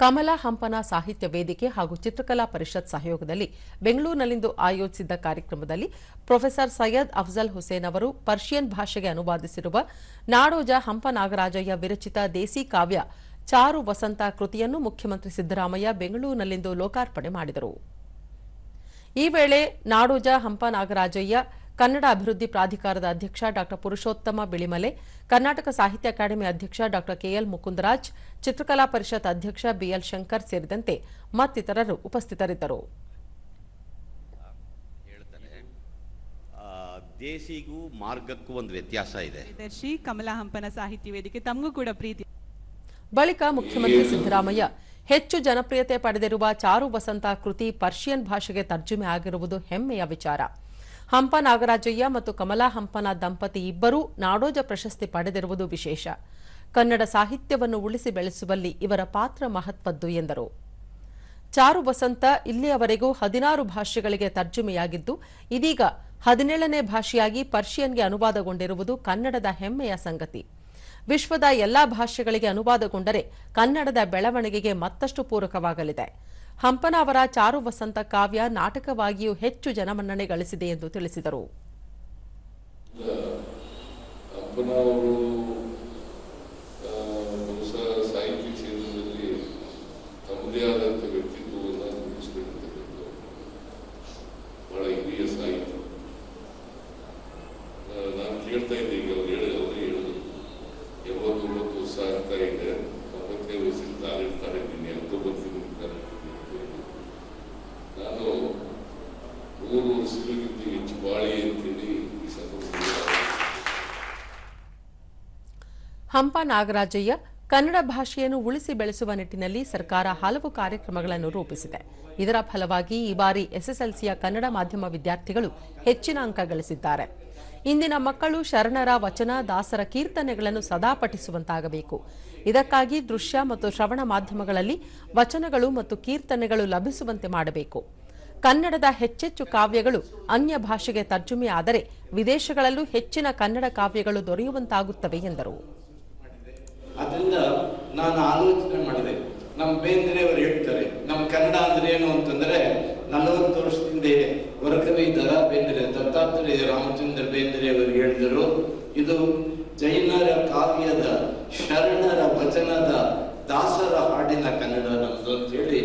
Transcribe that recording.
ಕಮಲ ಹಂಪನ ಸಾಹಿತ್ಯ ವೇದಿಕೆ ಹಾಗೂ ಚಿತ್ರಕಲಾ ಪರಿಷತ್ ಸಹಯೋಗದಲ್ಲಿ ಬೆಂಗಳೂರಿನಲ್ಲಿಂದು ಆಯೋಜಿಸಿದ್ದ ಕಾರ್ಯಕ್ರಮದಲ್ಲಿ ಪ್ರೊಫೆಸರ್ ಸೈಯದ್ ಅಫ್ಜಲ್ ಹುಸೇನ್ ಅವರು ಪರ್ಷಿಯನ್ ಭಾಷೆಗೆ ಅನುವಾದಿಸಿರುವ ನಾಡೋಜ ಹಂಪ ನಾಗರಾಜಯ್ಯ ವಿರಚಿತ ದೇಸಿ ಕಾವ್ಯ ಚಾರು ವಸಂತ ಕೃತಿಯನ್ನು ಮುಖ್ಯಮಂತ್ರಿ ಸಿದ್ದರಾಮಯ್ಯ ಬೆಂಗಳೂರಿನಲ್ಲಿಂದು ಲೋಕಾರ್ಪಣೆ ಮಾಡಿದರು. ಈ ವೇಳೆ ನಾಡೋಜ ಹಂಪ ನಾಗರಾಜಯ್ಯ ಕನ್ನಡ ಅಭಿವೃದ್ಧಿ ಪ್ರಾಧಿಕಾರದ ಅಧ್ಯಕ್ಷ ಡಾ ಪುರುಷೋತ್ತಮ ಬಿಳಿಮಲೆ ಕರ್ನಾಟಕ ಸಾಹಿತ್ಯ ಅಕಾಡೆಮಿ ಅಧ್ಯಕ್ಷ ಡಾ ಕೆಎಲ್ ಮುಕುಂದರಾಜ್ ಚಿತ್ರಕಲಾ ಪರಿಷತ್ ಅಧ್ಯಕ್ಷ ಬಿಎಲ್ ಶಂಕರ್ ಸೇರಿದಂತೆ ಮತ್ತಿತರರು ಉಪಸ್ಥಿತರಿದ್ದರು. ದೇಶಿಗೂ ಆ, ದೇಸಿಗೂ ಮಾರ್ಗಕ್ಕೂ ಒಂದು ವ್ಯತ್ಯಾಸ ಇದೆ. ದರ್ಶಿ ಕಮಲಾ ಹಂಪನ ಸಾಹಿತ್ಯ ವೇದಿಕೆ ತಮಗೂ ಕೂಡ ಪ್ರೀತಿ. ಬಳಿಕ ಮುಖ್ಯಮಂತ್ರಿ ಸಿದ್ದರಾಮಯ್ಯ ಹೆಚ್ಚು ಜನಪ್ರಿಯತೆ ಪಡೆದಿರುವ ಚಾರು ವಸಂತ ಕೃತಿ ಪರ್ಷಿಯನ್ ಭಾಷೆಗೆ ತರ್ಜುಮೆ ಆಗಿರುವುದು ಹೆಮ್ಮೆಯ ವಿಚಾರ. ಹಂಪ ನಾಗರಾಜಯ್ಯ ಮತ್ತು ಕಮಲಾ ಹಂಪನ ದಂಪತಿ ಇಬ್ಬರೂ ನಾಡೋಜ ಪ್ರಶಸ್ತಿ ಪಡೆದಿರುವುದು ವಿಶೇಷ. ಕನ್ನಡ ಸಾಹಿತ್ಯವನ್ನು ಉಳಿಸಿ ಬೆಳೆಸುವಲ್ಲಿ ಇವರ ಪಾತ್ರ ಮಹತ್ವದ್ದು ಎಂದರು. ಚಾರು ವಸಂತ ಇಲ್ಲಿಯವರೆಗೂ ಹದಿನಾರು ಭಾಷೆಗಳಿಗೆ ತರ್ಜುಮೆಯಾಗಿದ್ದು, ಇದೀಗ ಹದಿನೇಳನೇ ಭಾಷೆಯಾಗಿ ಪರ್ಷಿಯನ್ಗೆ ಅನುವಾದಗೊಂಡಿರುವುದು ಕನ್ನಡದ ಹೆಮ್ಮೆಯ ಸಂಗತಿ. ವಿಶ್ವದ ಎಲ್ಲಾ ಭಾಷೆಗಳಿಗೆ ಅನುವಾದಗೊಂಡರೆ ಕನ್ನಡದ ಬೆಳವಣಿಗೆಗೆ ಮತ್ತಷ್ಟು ಪೂರಕವಾಗಲಿದೆ. ಹಂಪನ ಅವರ ಚಾರು ವಸಂತ ಕಾವ್ಯ ನಾಟಕವಾಗಿಯೂ ಹೆಚ್ಚು ಜನಮನ್ನಣೆ ಗಳಿಸಿದೆ ಎಂದು ತಿಳಿಸಿದರು. ಅಪ್ಪನವರು ಆ, ಹಂಪ ನಾಗರಾಜಯ್ಯ ಕನ್ನಡ ಭಾಷೆಯನ್ನು ಉಳಿಸಿ ಬೆಳೆಸುವ ನಿಟ್ಟಿನಲ್ಲಿ ಸರ್ಕಾರ ಹಲವು ಕಾರ್ಯಕ್ರಮಗಳನ್ನು ರೂಪಿಸಿದೆ. ಇದರ ಫಲವಾಗಿ ಈ ಬಾರಿ ಎಸ್ಎಸ್ಎಲ್ಸಿಯ ಕನ್ನಡ ಮಾಧ್ಯಮ ವಿದ್ಯಾರ್ಥಿಗಳು ಹೆಚ್ಚಿನ ಅಂಕ ಗಳಿಸಿದ್ದಾರೆ. ಇಂದಿನ ಮಕ್ಕಳು ಶರಣರ ವಚನ, ದಾಸರ ಕೀರ್ತನೆಗಳನ್ನು ಸದಾ ಪಠಿಸುವಂತಾಗಬೇಕು. ಇದಕ್ಕಾಗಿ ದೃಶ್ಯ ಮತ್ತು ಶ್ರವಣ ಮಾಧ್ಯಮಗಳಲ್ಲಿ ವಚನಗಳು ಮತ್ತು ಕೀರ್ತನೆಗಳು ಲಭಿಸುವಂತೆ ಮಾಡಬೇಕು. ಕನ್ನಡದ ಹೆಚ್ಚೆಚ್ಚು ಕಾವ್ಯಗಳು ಅನ್ಯ ಭಾಷೆಗೆ ತರ್ಜುಮೆಯಾದರೆ ವಿದೇಶಗಳಲ್ಲೂ ಹೆಚ್ಚಿನ ಕನ್ನಡ ಕಾವ್ಯಗಳು ದೊರೆಯುವಂತಾಗುತ್ತವೆ ಎಂದರು. ಅದರಿಂದ ನಾನು ಆಲೋಚನೆ ಮಾಡಿದೆ. ನಮ್ಮ ಬೇಂದ್ರೆ ಅವರು ಹೇಳ್ತಾರೆ, ನಮ್ಮ ಕನ್ನಡ ಅಂದ್ರೆ ಏನು ಅಂತಂದ್ರೆ, ನಲವತ್ತು ವರ್ಷದಿಂದ ವರಕವಿ ದರ ಬೇಂದ್ರೆ ದತ್ತಾತ್ರೇಯ ರಾಮಚಂದ್ರ ಬೇಂದ್ರೆ ಅವರು ಹೇಳಿದರು, ಇದು ಜೈನರ ಕಾವ್ಯದ ಶರಣರ ವಚನದ ದಾಸರ ಹಾಡಿನ ಕನ್ನಡ ನಮ್ದು ಅಂತೇಳಿ